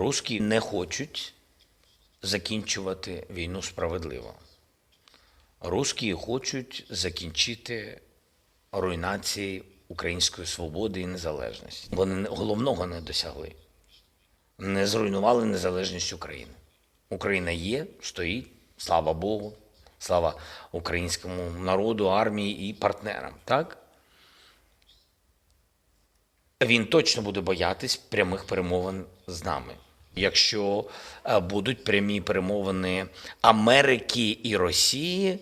Руські не хочуть закінчувати війну справедливо. Руські хочуть закінчити руйнації української свободи і незалежності. Вони головного не досягли. Не зруйнували незалежність України. Україна є, стоїть, слава Богу, слава українському народу, армії і партнерам. Так? Він точно буде боятись прямих перемовин з нами. Якщо е, будуть прямі перемовини Америки і Росії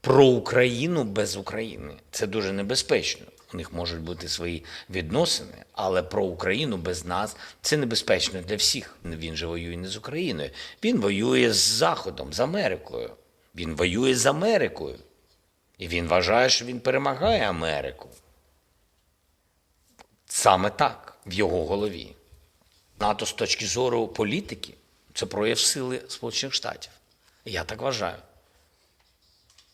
про Україну без України, це дуже небезпечно. У них можуть бути свої відносини, але про Україну без нас це небезпечно для всіх. Він же воює не з Україною. Він воює з Заходом, з Америкою. Він воює з Америкою. І він вважає, що він перемагає Америку. Саме так в його голові. НАТО з точки зору політики це прояв сили Сполучених Штатів. Я так вважаю.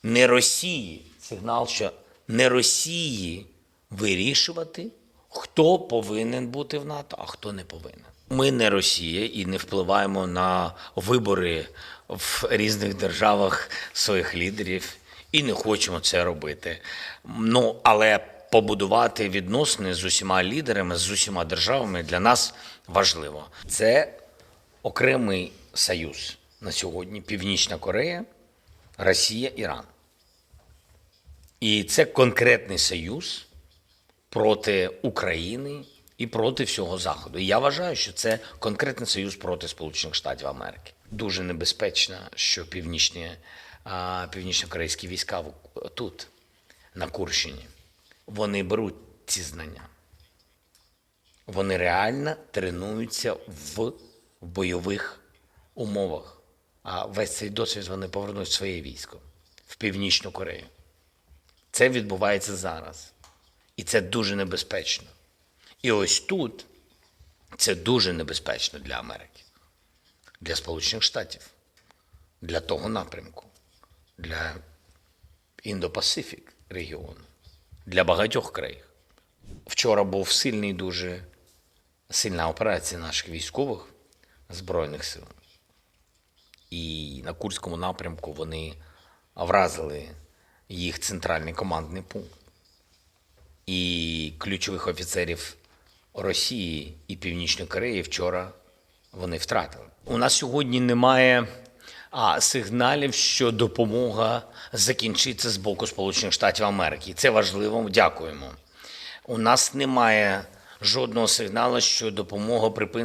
Не Росії сигнал, що не Росії вирішувати, хто повинен бути в НАТО, а хто не повинен. Ми не Росія і не впливаємо на вибори в різних державах своїх лідерів і не хочемо це робити. Ну, але побудувати відносини з усіма лідерами, з усіма державами для нас важливо. Це окремий союз на сьогодні: Північна Корея, Росія, Іран. І це конкретний союз проти України і проти всього Заходу. І я вважаю, що це конкретний союз проти Сполучених Штатів Америки. Дуже небезпечно, що північні, північно-корейські війська тут, на Курщині, вони беруть ці знання. Вони реально тренуються в, бойових умовах. А весь цей досвід вони повернуть в своє військо в Північну Корею. Це відбувається зараз. І це дуже небезпечно. І ось тут це дуже небезпечно для Америки, для Сполучених Штатів, для того напрямку, для Індо-Пасифік регіону, для багатьох країн. Вчора був сильний, дуже сильна операція наших військових Збройних сил. І на Курському напрямку вони вразили їх центральний командний пункт. І ключових офіцерів Росії і Північної Кореї вчора вони втратили. У нас сьогодні немає а, сигналів, що допомога закінчиться з боку Сполучених Штатів Америки. Це важливо. Дякуємо. У нас немає жодного сигналу, що допомога припиниться.